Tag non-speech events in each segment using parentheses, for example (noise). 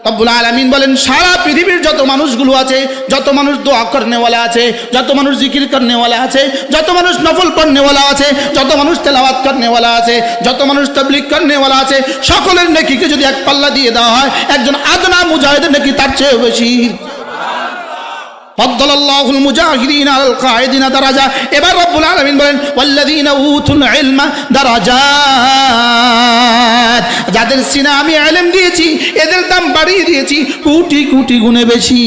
রব্বুল আলমিন বলেন, সারা পৃথিবীর যত মানুষগুলো আছে, যত মানুষ দোয়া করনেওয়ালা আছে, যত মানুষ জিকির করনেওয়ালা আছে, যত মানুষ নফল পড়নেওয়ালা আছে, যত মানুষ তেলাওয়াত করনেওয়ালা আছে, যত মানুষ তবলিক করনেওয়ালা আছে, সকলের নেকিকে যদি এক পাল্লা দিয়ে দেওয়া হয়, একজন আদনা মুজাহিদের নেকি তার চেয়ে বেশি। ফদ্দলাল্লাহুল মুজাহিদিন আল কায়েদিনা দারাজা। এবার রব্বুল আলামিন বলেন, ওয়াল্লাযিনা উতুল ইলমা দারাজাত। যাদের সিনা আমি এলেম দিয়েছি, এদের দাম বাড়িয়ে দিয়েছি কোটি কোটি গুণে বেশি।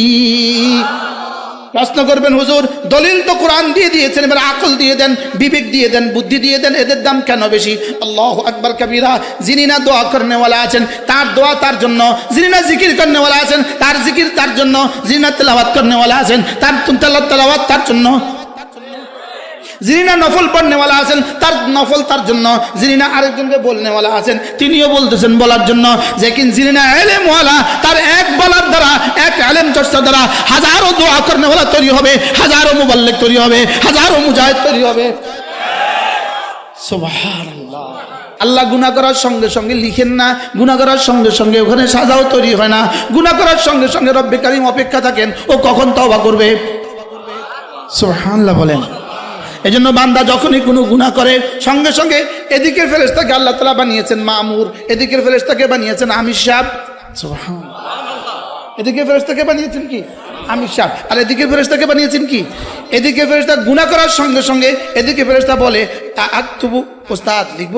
প্রশ্ন করবেন, হুজুর, দলিল তো কোরআন দিয়ে দিয়েছেন, এবার আকল দিয়ে দেন, বিবেক দিয়ে দেন, বুদ্ধি দিয়ে দেন, এদের দাম কেন বেশি? আল্লাহ আকবর কবিরা, যিনি না দোয়া করনেওয়ালা আছেন, তার দোয়া তার জন্য, যিনি না জিকির করেনেওয়ালা আছেন, তার জিকির তার জন্য, যিনি না তেলাবাত করনেওয়ালা আছেন, তার তেলাবাত তার জন্য। যিনি না নফল পড়নেওয়ালা আছেন, তার নফল তার জন্য। যিনি না আরেকজনকে বলনেওয়ালা আছেন, তিনিও বলতেছেন বলার জন্য। যে কিন যিনি না এলেমওয়ালা, তার এক বলার দ্বারা, এক আলেম চর্চা দ্বারা হাজারো দোয়া করনেওয়ালা তৈরি হবে, হাজারো মুবাল্লিক তৈরি হবে, হাজারো মুজাহিদ তৈরি হবে। আল্লাহ গুনাহ করার সঙ্গে সঙ্গে লিখেন না, গুনাহ করার সঙ্গে সঙ্গে ওখানে সাজাও তৈরি হয় না। গুনাহ করার সঙ্গে সঙ্গে রব্বে অপেক্ষা থাকেন, ও কখন তওবা করবে? সুবহানাল্লাহ বলেন। এজন্য বান্দা যখনই কোনো গুনাহ করে, সঙ্গে সঙ্গে এদিকের ফেরেশতাকে আল্লাহ তালা বানিয়েছেন মামুর, এদিকের ফেরেশতাকে বানিয়েছেন আমির সুবহানাল্লাহ। এদিকে ফেরেশতাকে বানিয়েছেন কি? আমির সাহেব। আর এদিকে ফেরেশতাকে বানিয়েছেন কি? এদিকে ফেরেশতা গুনাহ করার সঙ্গে সঙ্গে এদিকে ফেরেশতা বলে ওস্তাদ, লিখব?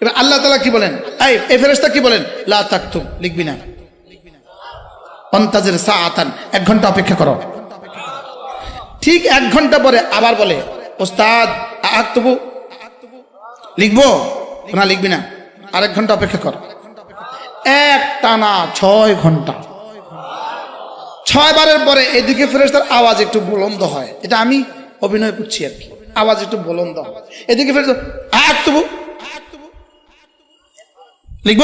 এবার আল্লাহ তালা কি বলেন? এই এই ফেরেশতা কি বলেন? লা তাকতুব লিখবি না। অন্তাজের সা আতান এক ঘণ্টা অপেক্ষা করো। ঠিক এক ঘণ্টা পরে আবার বলে, ওস্তাদ আক্তবু লিখব? না, লিখবি না। আরেক ঘণ্টা অপেক্ষা কর। এক টানা ছয় ঘণ্টা। ছয় বারের পরে এদিকে ফেরেস্তার আওয়াজ একটু বলন্দ হয়। এটা আমি অভিনয় করছি আর কি। আওয়াজ একটু বলন্দ এদিকে ফেরেস্তার আক্তবু লিখব?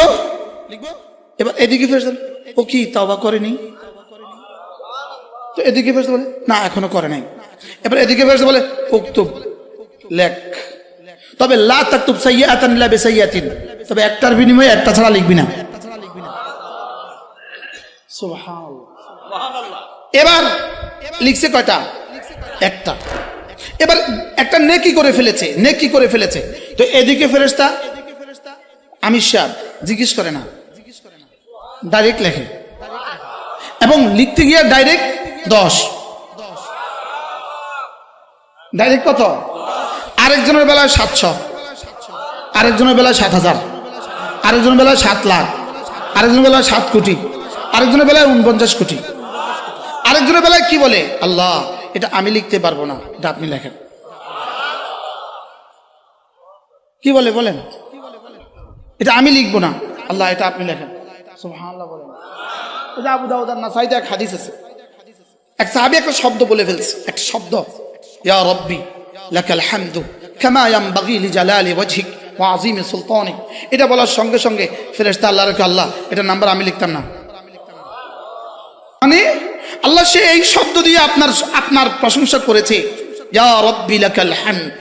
লিখব? এবার এদিকে ফেরেস্তার ও কি তাওবা করেনি? তো এদিকে ফেরত বলে, না, এখনও করে নাই। এবার এদিকে ফেরত বলে উক্তুব লেখ। তবে, লা তাকতুব সাইয়াতান ইল্লা বিসাইয়াতিন তবে, একটার বিনিময়ে একটা ছাড়া লিখবি না। এবার লিখছে কয়টা? একটা। এবার একটা নেকি করে ফেলেছে, নেকি করে ফেলেছে। তো এদিকে ফেরেশতা, আমির সাহেব জিজ্ঞেস করে না। ডাইরেক্ট লেখে। এবং লিখতে গিয়ে ডাইরেক্ট দশ। ডাইরেক্ট কত? আরেকজনের বেলায় সাতশো। আরেকজনের বেলায় সাত হাজার। আরেকজনের বেলায় সাত লাখ। আরেকজনের বেলায় সাত কোটি। আরেকজনের বেলায় উনপঞ্চাশ কোটি। আরেকজনের বেলায় কি বলে? আল্লাহ, এটা আমি লিখতে পারব না। এটা আপনি লেখেন। কি বলে বলেন? এটা আমি লিখব না। আল্লাহ, এটা আপনি লেখেন। বলেন। এটা আর নাসাইতে এক হাদিস আছে। এক সাহাবী একটা শব্দ বলে ফেলছে। একটা শব্দ। ইয়া রব্বি, লাকাল হামদু, কামা ইয়ানবাগি লিজালালি ওয়াজহিক ওয়া আযীমি সুলতানিক। এটা বলার সঙ্গে সঙ্গে ফেরেশতা আল্লাহর কে আল্লাহ, এটা নাম্বার আমি লিখতাম না। মানে আল্লাহ সে এই শব্দ দিয়ে আপনার আপনার প্রশংসা করেছে, ইয়া রব্বি লাকাল হামদ,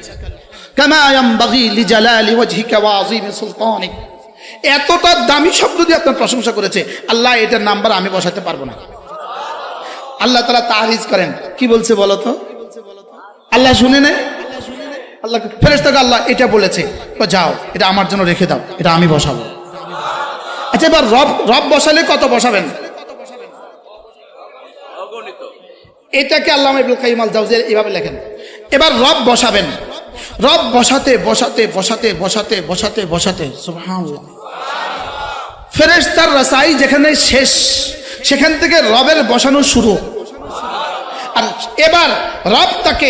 কামা ইয়ানবাগি লিজালালি ওয়াজহিকা ওয়া আযীমি সুলতানিক। এতটা দামি শব্দ দিয়ে আপনার প্রশংসা করেছে, আল্লাহ এটার নাম্বার আমি বসাতে পারব না। আল্লাহ তারা তাহারিজ করেন। কি বলছে বলো তো? আল্লাহ শুনে নেয় আল্লাহ ফেরেস্তাকে আল্লাহ এটা বলেছে। যাও, এটা আমার জন্য রেখে দাও, এটা আমি বসাবো। আচ্ছা এবার রব রব বসালে কত বসাবেন? এটাকে আল্লাহ জাউজির লেখেন। এবার রব বসাবেন। রব বসাতে বসাতে বসাতে বসাতে বসাতে বসাতে। ফেরেশতার রাসাই যেখানে শেষ, সেখান থেকে রবের বসানো শুরু। আর এবার রব তাকে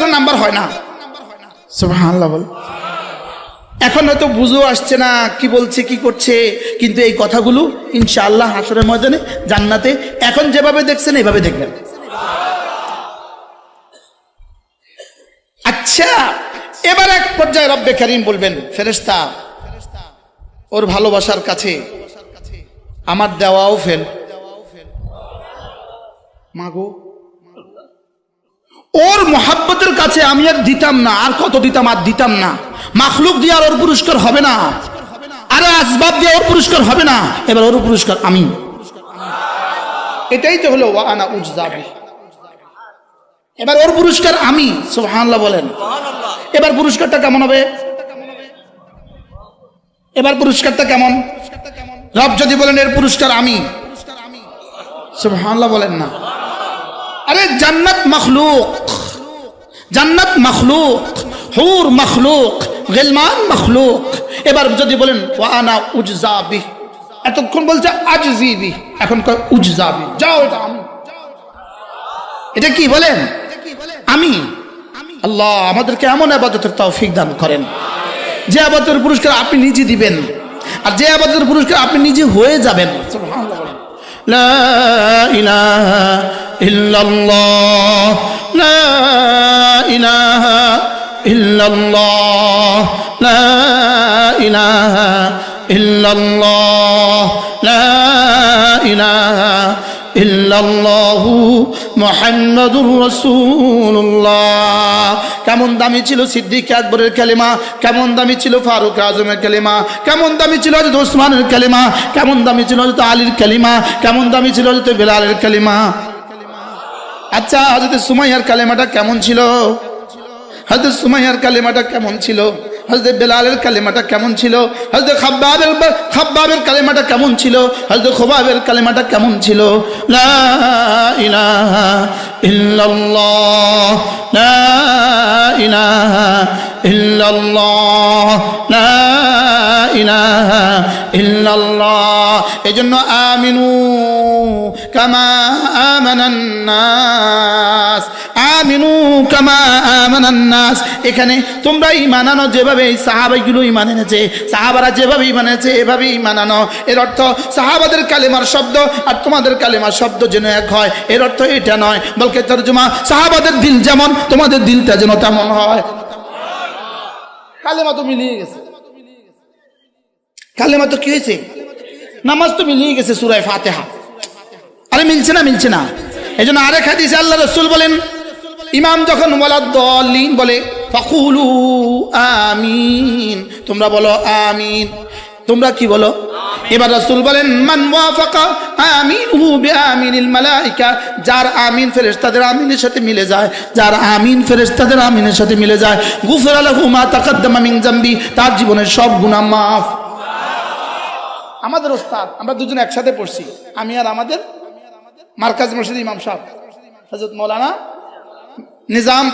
কোনো নাম্বার হয় না। এখন হয়তো বুঝো আসছে না, কি বলছে, কি করছে, কিন্তু এই কথাগুলো ইনশাআল্লাহ হাসরের ময়দানে, জান্নাতে, এখন যেভাবে দেখছেন এইভাবে দেখবেন। আচ্ছা এবার এক পর্যায়ে রব্বে কারিম বলবেন ফেরেস্তা ওর ভালোবাসার কাছে আমার দেওয়াও ফেল। মাগো ওর মহাব্বতের কাছে আমি আর দিতাম না, আর কত দিতাম আর দিতাম না। মাখলুক দিয়ে আর ওর পুরস্কার হবে না। আর আসবাব দিয়ে ওর পুরস্কার হবে না। এবার ওর পুরস্কার আমি। এটাই তো হলো ওয়ানা উজজাবি। এবার ওর পুরস্কার আমি, সুবহানাল্লাহ বলেন। এবার পুরস্কারটা কেমন হবে? এবার পুরস্কারটা কেমন? রব যদি বলেন এর পুরস্কার আমি। সুবহানাল্লাহ বলেন না। আরে জান্নাত মখলুক। জান্নাত মখলুক, হুর মখলুক, গেলমান মখলুক। এবার যদি বলেন ওয়ানা উজজাবি এতক্ষণ বলছে আজজিবি এখন কয় উজজাবি যাও এটা আমি। এটা কি বলেন? আমি। আল্লাহ আমাদেরকে এমন আবাদতের তৌফিক দান করেন। যে আবাদতের পুরস্কার আপনি নিজে দিবেন, আর যে আবাদতের পুরস্কার আপনি নিজে হয়ে যাবেন। সুবহানাল্লাহ বলেন। লা ইলাহা ইল্লাল্লাহ লা ইলাহা ইল্লাল্লাহ লা ইলাহা ইল্লাল্লাহ লা ইলাহা ইল্লাল্লাহু মুহাম্মাদুর রাসূলুল্লাহ কেমন দামি ছিল সিদ্দিক আকবরের কালেমা? কেমন দামি ছিল ফারুক আজমের কালেমা? কেমন দামি ছিল হযরত ওসমানের কালেমা? কেমন দামি ছিল হযরত আলীর কালেমা? কেমন দামি ছিল হযরত বেলালের কালেমা? আচ্ছা হযরত সুমাইয়ার কালেমাটা কেমন ছিল? হযরত সুমাইয়ার কালেমাটা কেমন ছিল? হযরত বেলালের কালেমাটা কেমন ছিল? হযরত খাব্বাবের খাব্বাবের কালেমাটা কেমন ছিল? হযরত খোবাবের কালেমাটা কেমন ছিল? লা ইলাহা ইল্লাল্লাহ, লা ইলাহা ইল্লাল্লাহ, লা ইলাহা ইল্লাল্লাহ। এজন্য আমিনু কামা আমানান নাস আমিনু কামা আমানান এখানে তোমরা ঈমান আনো যেভাবে সাহাবাইগুলো ঈমান এনেছে সাহাবারা যেভাবে ঈমান এনেছে এভাবে ঈমান এর অর্থ সাহাবাদের কালেমার শব্দ আর তোমাদের কালেমার শব্দ যেন এক হয়। এর অর্থ এটা নয়, বলকে তর্জমা, সাহাবাদের দিল যেমন, তোমাদের দিলটা যেন তেমন হয়। কালেমা তো মিলিয়ে গেছে। কালেমা তো কি হয়েছে? নামাজ তো মিলিয়ে গেছে সুরায় ফাতেহা। আরে মিলছে না মিলছে না। এই জন্য আরেক হাদিসে আল্লাহ রসুল বলেন ইমাম যখন বলা বলে ফকুলু আমিন। তোমরা বলো আমিন। তোমরা কি বলো? এবার রাসূল বলেন মান ওয়াফাকা আমিনহু বিআমিনিল মালাইকা। যার আমিন ফেরেশতাদের আমিনের সাথে মিলে যায় যার আমিন ফেরেশতাদের আমিনের সাথে মিলে যায়। গুফরা লাহু মা তাকাদ্দামা মিন জামবি তার জীবনের সব গুনাহ মাফ। আমাদের ওস্তাদ আমরা দুজন একসাথে পড়ছি। আমি আর আমাদের মার্কাজ মসজিদ ইমাম সাহেব। হজরত মৌলানা নিজাম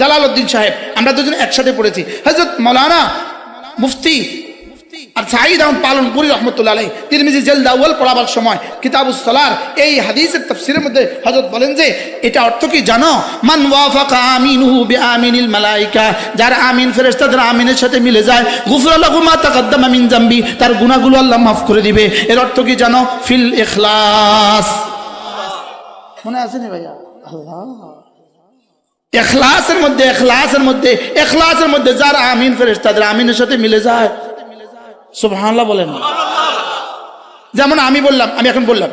জালাল উদ্দিন সাহেব। আমরা দুজন একসাথে পড়েছি। হজরত মৌলানা মুফতি আর সাঈদ আহমদ পালন পুরি রহমতুল্লাহ আলাই তিরমিজি জেল দাউল পড়াবার সময় কিতাবুস সলার এই হাদিসের তফসিরের মধ্যে হজরত বলেন যে, এটা অর্থ কি জানো? মান ওয়াফাকা মালাইকা, যার আমিন ফেরেশতাদের আমিনের সাথে মিলে যায়, গুফর লাহু মা তাকাদ্দামা জামবি, তার গুনাহগুলো আল্লাহ মাফ করে দিবে। এর অর্থ কি জানো? ফিল ইখলাস। মনে আছে নি ভাইয়া? আল্লাহ। এখলাসের মধ্যে এখলাসের মধ্যে এখলাসের মধ্যে যার আমিন ফেরেশতাদের আমিনের সাথে মিলে যায়। সুবহানাল্লাহ বলেন যেমন আমি বললাম, আমি এখন বললাম,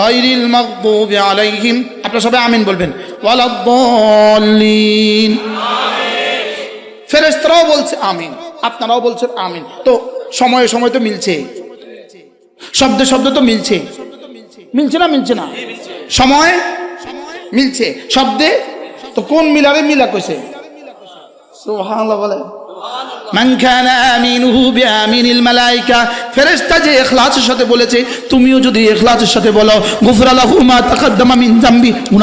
গায়রিল মাগদুবি আলাইহিম আপনারা সবাই আমিন বলবেন। ওয়ালাদ-দাল্লিন ফেরেশতারাও বলছে আমিন, আপনারাও বলছেন আমিন। তো সময়ে সময় তো মিলছে। শব্দে শব্দ তো মিলছে। মিলছে না মিলছে না? সময় মিলছে, শব্দে? তো কোন মিলারে মিলা কইছে? ফেরেশতা যে সাথে বলেছে, তুমিও যদি সাথে বলো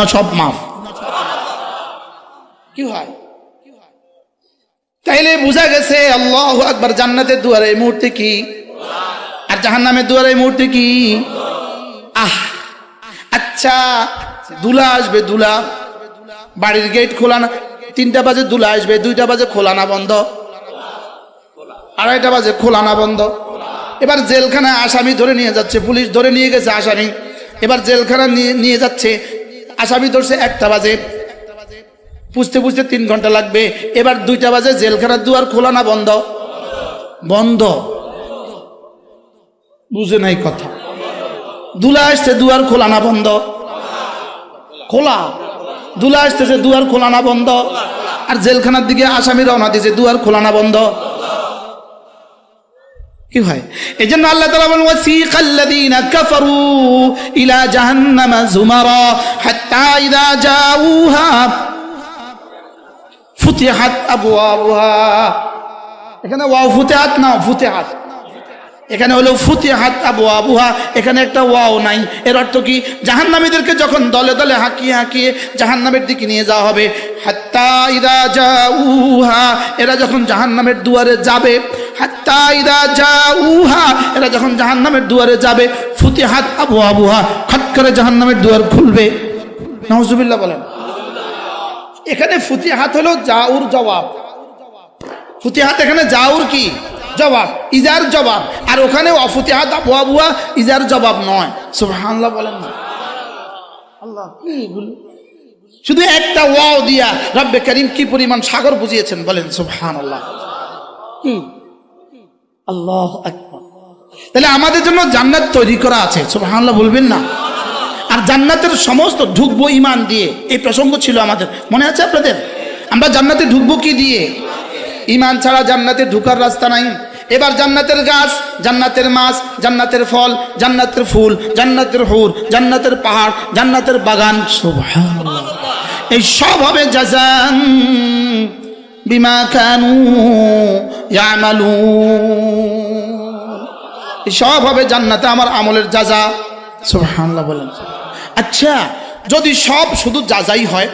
সব কি তাইলে বোঝা গেছে আল্লাহ আকবার জান্নাতের দুয়ারে এই মুহূর্তে কি? আর জাহান্নামের দুয়ারে এই মুহূর্তে কি? আহ! আচ্ছা দুলা আসবে, দুলা। বাড়ির গেট খোলা না। তিনটা বাজে দুলা আসবে, দুইটা বাজে খোলা না বন্ধ। আড়াইটা বাজে খোলানা বন্ধ। এবার জেলখানায় আসামি ধরে নিয়ে যাচ্ছে, পুলিশ ধরে নিয়ে গেছে আসামি। এবার জেলখানা নিয়ে নিয়ে যাচ্ছে। আসামি ধরছে একটা বাজে। পুষতে পুষতে তিন ঘণ্টা লাগবে। এবার দুইটা বাজে জেলখানার দুয়ার খোলা না বন্ধ। বন্ধ। বুঝে নাই কথা। দুলা আসছে দুয়ার খোলা না বন্ধ? খোলা। দুলা আসতেছে দুয়ার খোলা না বন্ধ? আর জেলখানার দিকে আসামি রওনা দিয়েছে, দুয়ার খোলা না বন্ধ? কি হয়? এই জন্য আল্লাহ তালা বলেন, ওয়াসিকাল্লাযীনা কাফারু ইলা জাহান্নামা যুমারা হাত্তা ইযা জাউহা ফুতিহাত আবওয়াবুহা। এখানে ওয়াও, ফুতিহাত না, ফুতিহাত। এখানে হলো ফুতিহাত আবু আবুহা, এখানে একটা ওয়াও নাই। এর অর্থ কি? জাহান্নামীদেরকে যখন দলে দলে হাঁকিয়ে হাঁকিয়ে জাহান্নামের দিকে নিয়ে যাওয়া হবে, হাত্তা ইদা জাউহা, এরা যখন জাহান্নামের দুয়ারে যাবে, হাত্তা ইদা জাউহা, এরা যখন জাহান্নামের দুয়ারে যাবে, ফুতিহাত আবু আবুহা খট করে জাহান্নামের দুয়ার খুলবে। নওজুবিল্লাহ বলেন। এখানে ফুতিহাত হলো জাউর জবাব। ফুতিহাত এখানে জাউর কি? জবাব, ইজার জবাব। আর ওখানে অফুতিহাত আবুয়া বুয়া ইজার জবাব নয়। সুবহানাল্লাহ বলেন না? শুধু একটা ওয়াও দিয়া রব্বে করিম কি পরিমাণ সাগর বুঝিয়েছেন বলেন, সুবহানাল্লাহ। কি? আল্লাহ তাহলে আমাদের জন্য জান্নাত তৈরি করা আছে, সুবহানাল্লাহ বলবেন না। আর জান্নাতের সমস্ত ঢুকবো ইমান দিয়ে, এই প্রসঙ্গ ছিল আমাদের। মনে আছে আপনাদের? আমরা জান্নাতে ঢুকবো কি দিয়ে? ইমান ছাড়া জান্নাতে ঢুকার রাস্তা নাই। এবার জান্নাতের গাছ, জান্নাতের মাছ, জান্নাতের ফল, জান্নাতের ফুল, জান্নাতের হুর, জান্নাতের পাহাড়, জান্নাতের বাগান। এই সব হবে জাজান বিমা কানু ইয়ামালুন। এই সব হবে জান্নাতে আমার আমলের যাজা সুবহানাল্লাহ বলেন। আচ্ছা যদি সব শুধু যাজাই হয়,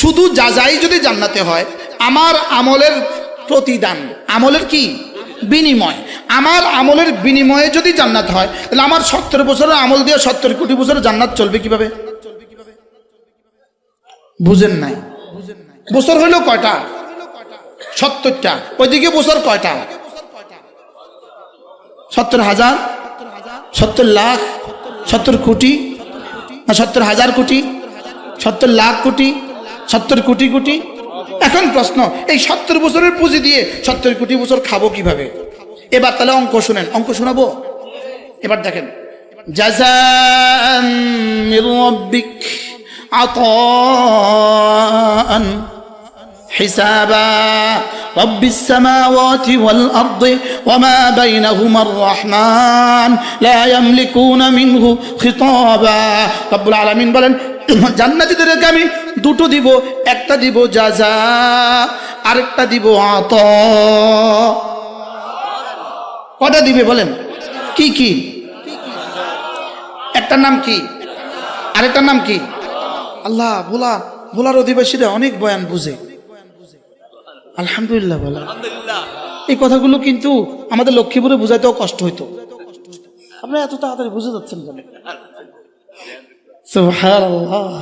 শুধু যাজাই যদি জান্নাতে হয়, আমার আমলের প্রতিদান। আমলের কি? বিনিময়। আমার আমলের বিনিময়ে যদি জান্নাত হয়, তাহলে আমার সত্তর বছরের আমল দিয়ে সত্তর কোটি বছরের জান্নাত চলবে কীভাবে? বুঝেন নাই। বছর হইল কয়টা? সত্তরটা। ওইদিকে বছর কয়টা? সত্তর হাজার? সত্তর লাখ? সত্তর কোটি? সত্তর হাজার কোটি? সত্তর লাখ কোটি? সত্তর কোটি কোটি? এখন প্রশ্ন এই সত্তর বছরের পুঁজি দিয়ে সত্তর কোটি বছর খাবো কিভাবে এবার তাহলে অঙ্ক শুনেন অঙ্ক শোনাবো এবার দেখেন জাযান মির রাব্বিক আতাআন حسابا رب السماوات والأرض وما بينهما الرحمن لا يملكون منه خطابا رب العالمين বলেন (clears throat) জান্নাতীদেরকে আমি দুটো দিব একটা দিব যা যা আরেকটা দিব আত। কটা দিবে বলেন? কি কি? একটার নাম কি? আরেকটার নাম কি? আল্লাহ ভোলা ভোলার অধিবাসীরা অনেক বয়ান বুঝে। আলহামদুলিল্লাহ বলা এই কথাগুলো কিন্তু আমাদের লক্ষ্মীপুরে বোঝাইতেও কষ্ট হইতো। আপনারা এত তাড়াতাড়ি বুঝে যাচ্ছেন কেন? সুবহানাল্লাহ।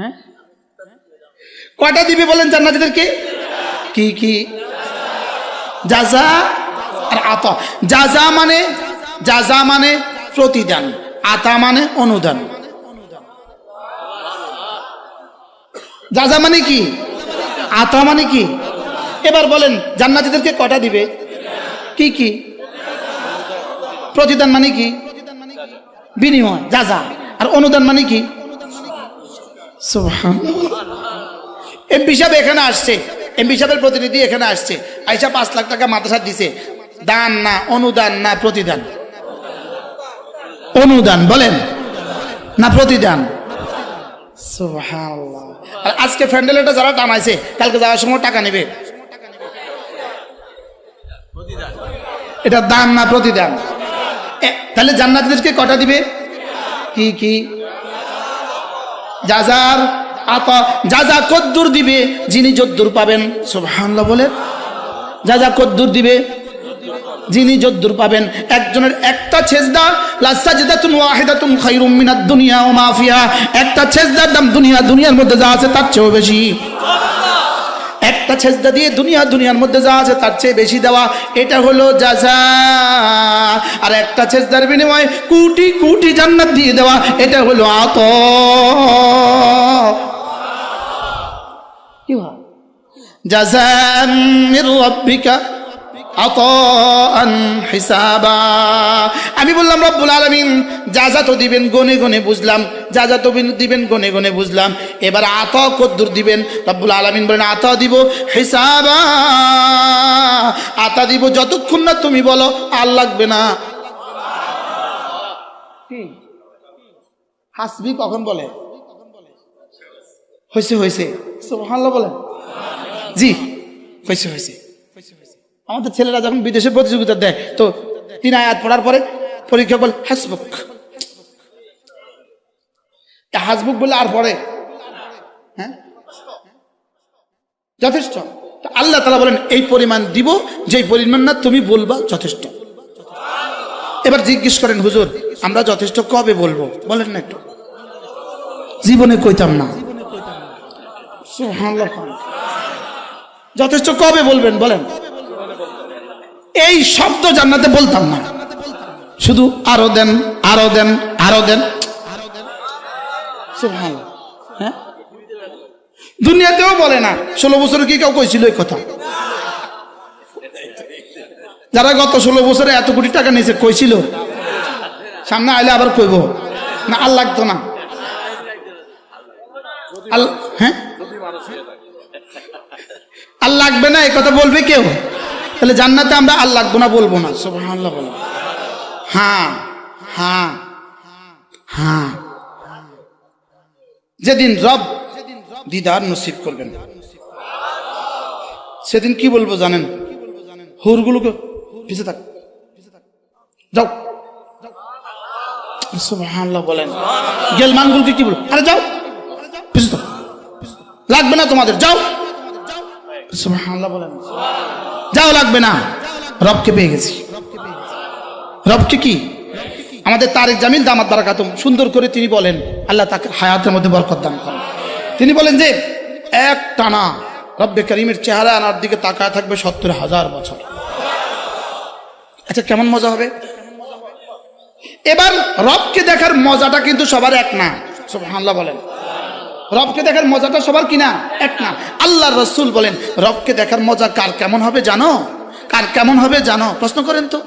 হ্যাঁ? কয়টা দিবে বলেন জান্নাতীদেরকে? কি কি? জাজা আর আতা। জাজা মানে জাজা মানে প্রতিদান, আতা মানে অনুদান। জাজা মানে কি? আতা মানে কি? এবার বলেন, জান্নাতীদেরকে কটা দিবে? কি কি? প্রতিদান মানে কি? বিনিময় যা যা আর অনুদান মানে কি? এমপি সাহেব এখানে আসছে। এমপি সাহেবের প্রতিনিধি এখানে আসছে। আইসা পাঁচ লাখ টাকা মাদ্রাসা দিছে। দান না, অনুদান না প্রতিদান? অনুদান, বলেন। না প্রতিদান? আর আজকে ফ্যান্ডেলটা যারা টানাইছে, কালকে যাওয়ার সময় টাকা নেবে। এটা দান না প্রতিদান? তাহলে জান্নাতীদেরকে কটা দিবে? কি কি? যাজার আতা যা কদ্দুর দিবে, যিনি যদ্দুর পাবেন। সুবহানাল্লাহ বলে, যা কদ্দুর দিবে, যিনি যদ্দুর পাবেন। একজনের একটা ছেজদা লাসাজদাতুন ওয়াহিদাতুন খায়রুম মিনাদ দুনিয়া ওয়া মা ফিহা। একটা ছেজদার দাম দুনিয়া, দুনিয়ার মধ্যে যা আছে তার চেয়েও বেশি। একটা একটা ছেজদা দিয়ে দুনিয়া দুনিয়ার মধ্যে যা আছে তার চেয়ে বেশি দেওয়া এটা হলো জাজা আর একটা ছেজদার বিনিময়ে কুটি কুটি জান্নাত দিয়ে দেওয়া এটা হলো আত। কি হয় যাজা রব্বিকা আমি বললাম রব্বুল আলামিন যা যা তো দিবেন গনে গনে বুঝলাম। যা যা তো দিবেন গনে গনে বুঝলাম। এবার আত কদ্দুর দিবেন। রব্বুল আলামিন বলেন আত দিব হিসাবা। আতা দিব যতক্ষণ না তুমি বলো আর লাগবে না? হাসবি কখন বলে? হয়েছে হয়েছে বলেন জি হয়েছে হয়েছে আমাদের ছেলেরা যখন বিদেশে প্রতিযোগিতা দেয়, তো তিন আয়াত পড়ার পরে পরীক্ষা বল, হাসবুক। হাসবুক বলে আর পড়ে। হ্যাঁ? যথেষ্ট। আল্লাহ তালা বলেন, এই পরিমাণ দিব, যেই পরিমাণ না তুমি বলবা যথেষ্ট। এবার জিজ্ঞেস করেন, হুজুর, আমরা যথেষ্ট কবে বলব? বলেন না একটু। জীবনে কইতাম না। যথেষ্ট কবে বলবেন, বলেন। এই শব্দ জান্নাতে বলতাম না। শুধু আরও দেন আরও দেন আরও দেন। হ্যাঁ? দুনিয়াতেও বলে না। ষোলো বছর কি কেউ কইছিল এই কথা? যারা গত ষোলো বছরে এত কোটি টাকা নিয়েছে, কইছিল? সামনে আইলে আবার কইব। না, আর লাগতো না। হ্যাঁ? আর লাগবে না, এই কথা বলবে কেউ? তাহলে জান্নাতে আমরা আর লাগবো না, বলব না। সুবহানাল্লাহ বলো হ্যাঁ হ্যাঁ হ্যাঁ। যেদিন রব দিদার নসিব করবেন। সেদিন কি বলব জানেন? হুরগুলোকে পিছে থাক। যাও। সুবহানাল্লাহ বলেন। গেলমানগুলোকে কি বলব? আরে যাও। লাগবে না তোমাদের। যাও। সুবহানাল্লাহ বলেন। যাও লাগবে না। রবকে পেয়ে গেছি। রবকে কি? আমাদের তারেক জামিল দামাত বারাকাতুম, সুন্দর করে তিনি বলেন, আল্লাহ তাকে হায়াতের মধ্যে বরকত দান করেন। তিনি বলেন যে, এক টানা রব্বে করিমের চেহারা আনার দিকে তাকায় থাকবে সত্তর হাজার বছর। আচ্ছা কেমন মজা হবে? এবার রবকে দেখার মজাটা কিন্তু সবার এক না। সুবহানাল্লাহ বলেন। রবকে দেখার মজাটা সবার কিনা এক না আল্লাহ রসুল বলেন রবকে দেখার মজা কার কেমন হবে জানো কার কেমন হবে জানো প্রশ্ন করেন তো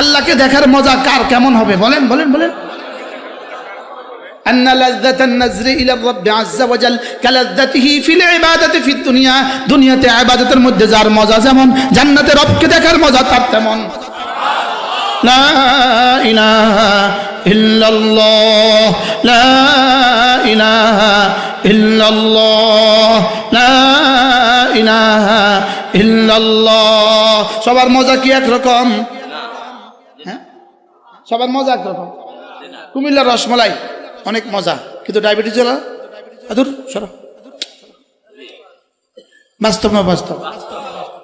আল্লাহকে দেখার মজা কার কেমন হবে বলেন বলেন বলেন أن لذة النظر إلى الرب عز وجل كلذته في العبادة في الدنيا দুনিয়াতে ইবাদতের মধ্যে যার মজা যেমন জান্নাতে রবকে দেখার মজা তার তেমন لا إله সবার মজা কি একরকম? হ্যাঁ? সবার মজা একরকম? কুমিল্লার রসমলাই, অনেক মজা। কিন্তু ডায়াবেটিস হলো আদুর, সর। বাস্তব না বাস্তব?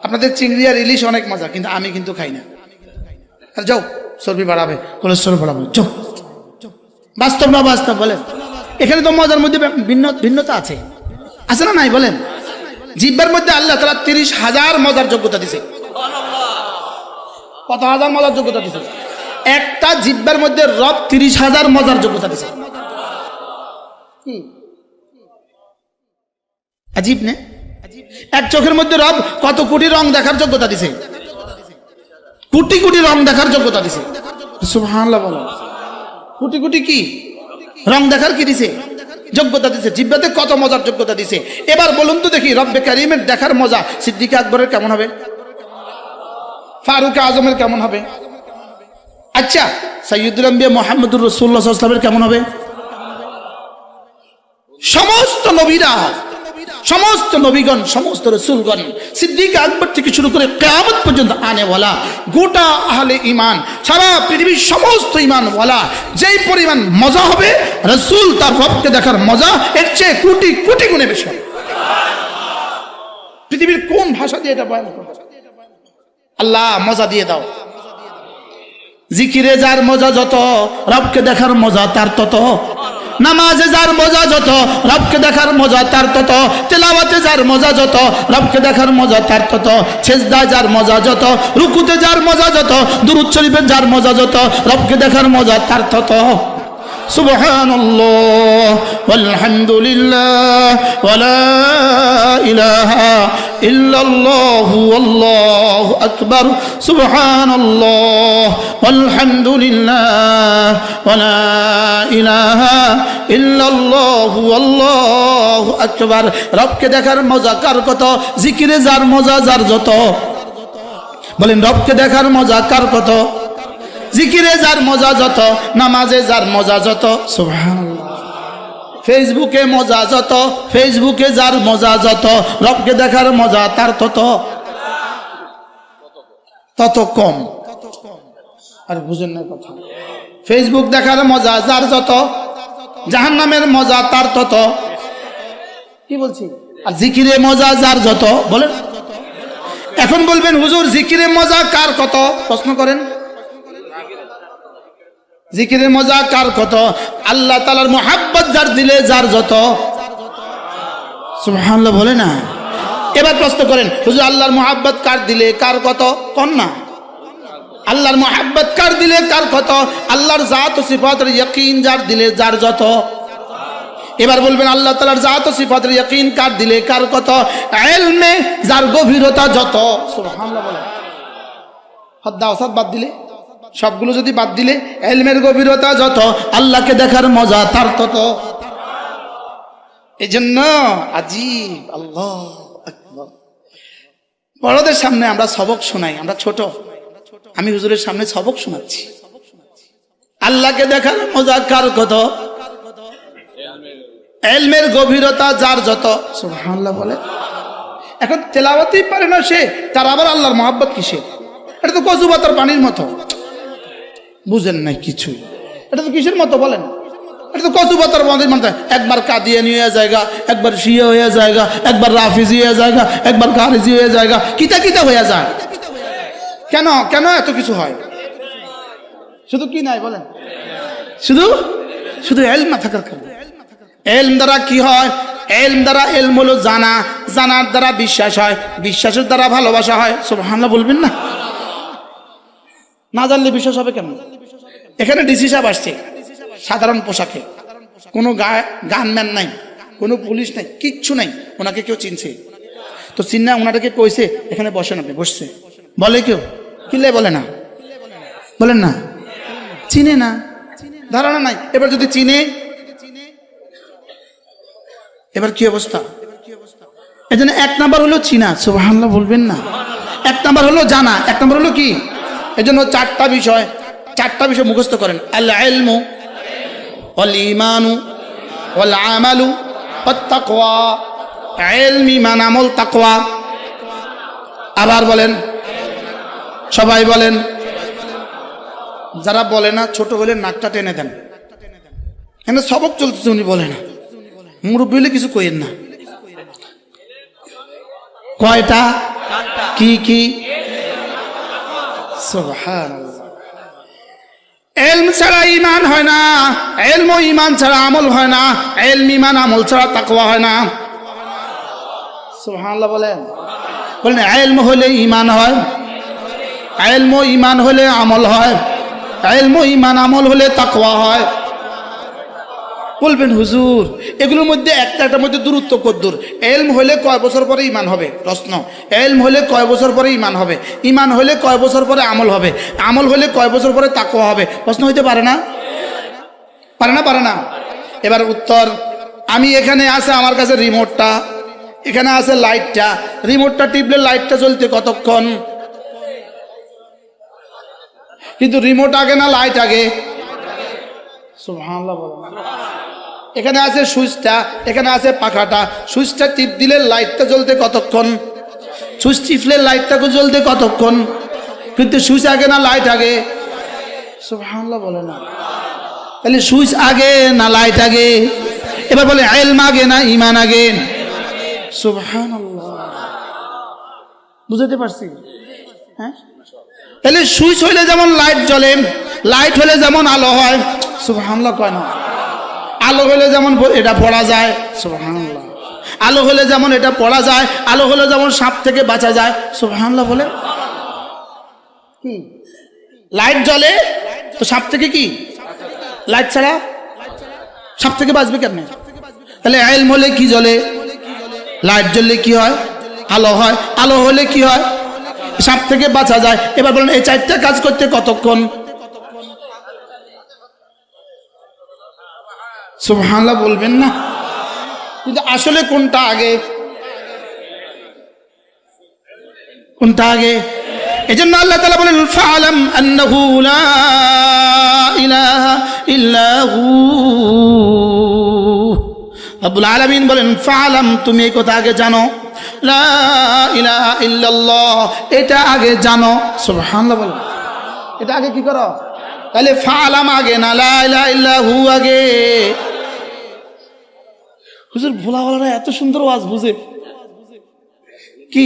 আপনাদের চিংড়ি আর ইলিশ অনেক মজা, কিন্তু আমি কিন্তু খাই না। আর যাও। চর্বি বাড়াবে, কোলেস্ট্রল বাড়াবে। যাও বাস্তব না বাস্তব, বলেন। এখানে তো মজার মধ্যে ভিন্ন, ভিন্নতা আছে। আছে না নাই, বলেন? জিব্বার মধ্যে আল্লাহ তারা তিরিশ হাজার মজার যোগ্যতা দিছে। কত হাজার মজার যোগ্যতা দিছে? একটা জিব্বার মধ্যে রব তিরিশ হাজার মজার যোগ্যতা দিছে? আজীব নে? এক চোখের মধ্যে রব কত কোটি রং দেখার যোগ্যতা দিছে। কোটি কোটি রং দেখার যোগ্যতা দিছে। সুবহানাল্লাহ বলো কোটি কোটি কি? রং দেখার কি দিছে? যোগ্যতা দিছে। জিব্বাতে কত মজার যোগ্যতা দিছে। এবার বলুন তো দেখি রব্বে কারিমের দেখার মজা সিদ্দিক আকবরের কেমন হবে? ফারুক আজমের কেমন হবে? আচ্ছা সৈয়দুল আম্বিয়া মোহাম্মদুর রসুল্লাহ সাল্লামের কেমন হবে? সমস্ত নবীরা সমস্ত নবীগণ, সমস্ত রসুলগণ, সিদ্দিক আকবর থেকে শুরু করে কেয়ামত পর্যন্ত আনেওয়ালা, গোটা আহলে ইমান সারা পৃথিবীর সমস্ত ইমানওয়ালা যেই পরিমাণ মজা হবে, রসুল তার রবকে দেখার মজা এর চেয়ে কোটি কোটি গুণে বেশি। পৃথিবীর কোন ভাষা দিয়ে এটা বয়ান আল্লাহ, মজা দিয়ে দাও। জিকিরে যার মজা যত, রবকে দেখার মজা তার তত। নামাজে যার মজা যত, রবকে দেখার মজা তার তত, তেলাওয়াতে যার মজা যত, রবকে দেখার মজা তার তত ছেজদা যার মজা যত, রুকুতে যার মজা যত দুরুৎ শরীফের যার মজা যত, রবকে দেখার মজা তার তত। سبحان الله والحمد لله ولا إله إلا الله والله أكبر سبحان الله والحمد لله ولا إله إلا الله والله أكبر রবকে দেখার মজা কার কত জিকিরে যার মজা যার যত বলেন রবকে দেখার মজা কার কত জিকিরে যার মজা যত, নামাজে যার মজা যত, সুবহানাল্লাহ। ফেসবুকে মজা যত, ফেসবুকে যার মজা যত, রবকে দেখার মজা তার তত। তত কম। আর বুঝেন না কথা। ফেসবুক দেখার মজা যার যত, জাহান্নামের মজা তার তত। কি বলছি? আর জিকিরে মজা যার যত, বলেন। এখন বলবেন, হুজুর, জিকিরে মজা কার কত? প্রশ্ন করেন। জিকিরের মজা কার কত? আল্লাহ তালার মোহাব্বত যার দিলে যার যত। বলে না? এবার প্রশ্ন করেন, হুজুর, আল্লাহর মোহাব্বত কার দিলে কার কত? কন না? আল্লাহর মোহাব্বত কার দিলে কার কত? আল্লাহর জাত ও সিফাতের ইয়াকিন যার দিলে যার যত। এবার বলবেন, আল্লাহ তালার জাত ও সিফাতের ইয়াকিন কার দিলে কার কত? এলমে যার গভীরতা যত। সুবহানাল্লাহ বলে। হদ্দা অসাদ বাদ দিলে। সবগুলো যদি বাদ দিলে, এলমের গভীরতা যত, আল্লাহকে দেখার মজা তার তত। এই জন্য আজিব, আল্লাহ বড়দের সামনে আমরা সবক শোনাই, আমরা ছোট। আমি হুজুরের সামনে সবক শোনাচ্ছি। আল্লাহকে দেখার মজা কার কত? এলমের গভীরতা যার যত। বলে। এখন তেলাওয়াতেই পারে না সে, তার আবার আল্লাহর মহাব্বত কিসে এটা তো কচুবাতার পানির মতো। বুঝেন নাই কিছুই এটা তো কিসের মতো বলেন? এটা তো কচু পাতার মধ্যে মতো একবার কাদিয়ে নিয়ে জায়গা, একবার শিয়া হয়ে জায়গা, একবার রাফিজি হয়ে জায়গা, একবার খারিজি হয়ে জায়গা, কিতা কিতা হয়ে যায়। কেন? কেন এত কিছু হয়? শুধু কি নাই বলেন? শুধু? শুধু এলম থাকার কারণে। এলম দ্বারা কি হয়? এলম দ্বারা এলম হলো জানা। জানার দ্বারা বিশ্বাস হয়। বিশ্বাসের দ্বারা ভালোবাসা হয়। সব হামলা বলবেন না? না জানলে বিশ্বাস হবে কেন এখানে ডিসি সাহেব আসছে। সাধারণ পোশাকে। কোনো গানম্যান নাই, কোনো পুলিশ নাই, কিচ্ছু নাই, ওনাকে কেউ চিনছে। তো চিন্না ওনাটাকে কইছে, এখানে বসেন আপনি বসছে। বলে কেউ? কিলে বলে না। বলেন না। চিনে না। ধারণা নাই। এবার যদি চিনে, এবার কি অবস্থা? এই জন্য এক নাম্বার হলো চিনা, সুবহানাল্লাহ বলবেন না। এক নাম্বার হলো জানা। এক নাম্বার হলো কি? এই জন্য চারটা বিষয় চারটা বিষয় মুখস্থ করেন। আল ইলমু ওয়াল ঈমানু ওয়াল আমালু ওয়াত তাকওয়া ইলম ঈমান আমল তাকওয়া। আবার বলেন, সবাই বলেন, যারা বলে না, ছোট হলে নাকটা টেনে দেন। এখানে সবক চলতেছে, উনি বলে না। মুরব্বী হলে কিছু কইেন না। কয়টা? কি কি? এলম ছাড়া ইমান হয় না এলম ইমান ছাড়া আমল হয় না এলম ইমান আমল ছাড়া তাকওয়া হয় না। সুবহানাল্লাহ বলেন। বলেন এলম হলে ইমান হয় এলম ইমান হলে আমল হয় এলম ইমান আমল হলে তাকওয়া হয়। বলবেন, হুজুর, এগুলোর মধ্যে একটা একটার মধ্যে দূরত্ব কদ্দুর। এলম হলে কয় বছর পরে ইমান হবে? প্রশ্ন। এলম হলে কয় বছর পরে ইমান হবে? ইমান হলে কয় বছর পরে আমল হবে? আমল হলে কয় বছর পরে তাকওয়া হবে? প্রশ্ন হইতে পারে না? পারে না পারে না? এবার উত্তর, আমি এখানে আছে আমার কাছে রিমোটটা এখানে আছে লাইটটা রিমোটটা টিপলে লাইটটা চলতে কতক্ষণ? কিন্তু রিমোট আগে না লাইট আগে? এখানে আছে সুইচটা, এখানে আছে পাখাটা। সুইচটা টিপ দিলে লাইটটা জ্বলতে কতক্ষণ? সুইচ টিপলে লাইটটা জ্বলতে কতক্ষণ? কিন্তু সুইচ আগে না লাইট আগে? সুবহানাল্লাহ বলে না। তাহলে সুইচ আগে না লাইট আগে? এবার বলে আইলম আগে না ইমান আগে? সুবহানাল্লাহ। বুঝতে পারছি? হ্যাঁ? তাহলে সুইচ হইলে যেমন লাইট জ্বলে, লাইট হলে যেমন আলো হয়, সুবহানাল্লাহ কয় না। আলো হলে যেমন এটা পড়া যায় আলো হলে যেমন এটা পড়া যায়, আলো হলে যেমন সাপ থেকে বাঁচা যায়, সুবহানাল্লাহ বলে। লাইট জ্বলে, তো সাপ থেকে কি? লাইট ছাড়া? সাপ থেকে বাঁচবে কেমনে? তাহলে আইল হলে কি জ্বলে? লাইট জ্বললে কি হয়? আলো হয়। আলো হলে কি হয়? সাপ থেকে বাঁচা যায়। এবার বলেন, এই চারটা কাজ করতে কতক্ষণ? সুবহানাল্লাহ বলবেন না? কিন্তু আসলে কোনটা আগে? কোনটা আগে? এজন্য আল্লাহ তাআলা বলেন ফালাম আন্নাহু লা ইলাহা ইল্লা হু আব্বুল আলামিন বলেন ফালাম তুমি এই কথা আগে জানো? লা ইলাহা ইল্লাল্লাহ। এটা আগে জানো। সুবহানাল্লাহ বলেন। এটা আগে কি করো? তাহলে ফালাম আগে না, লা ইলাহা ইল্লাহু আগে। হুজুর, ভোলাওয়ালারা এত সুন্দর ওয়াজ বুঝে। কি?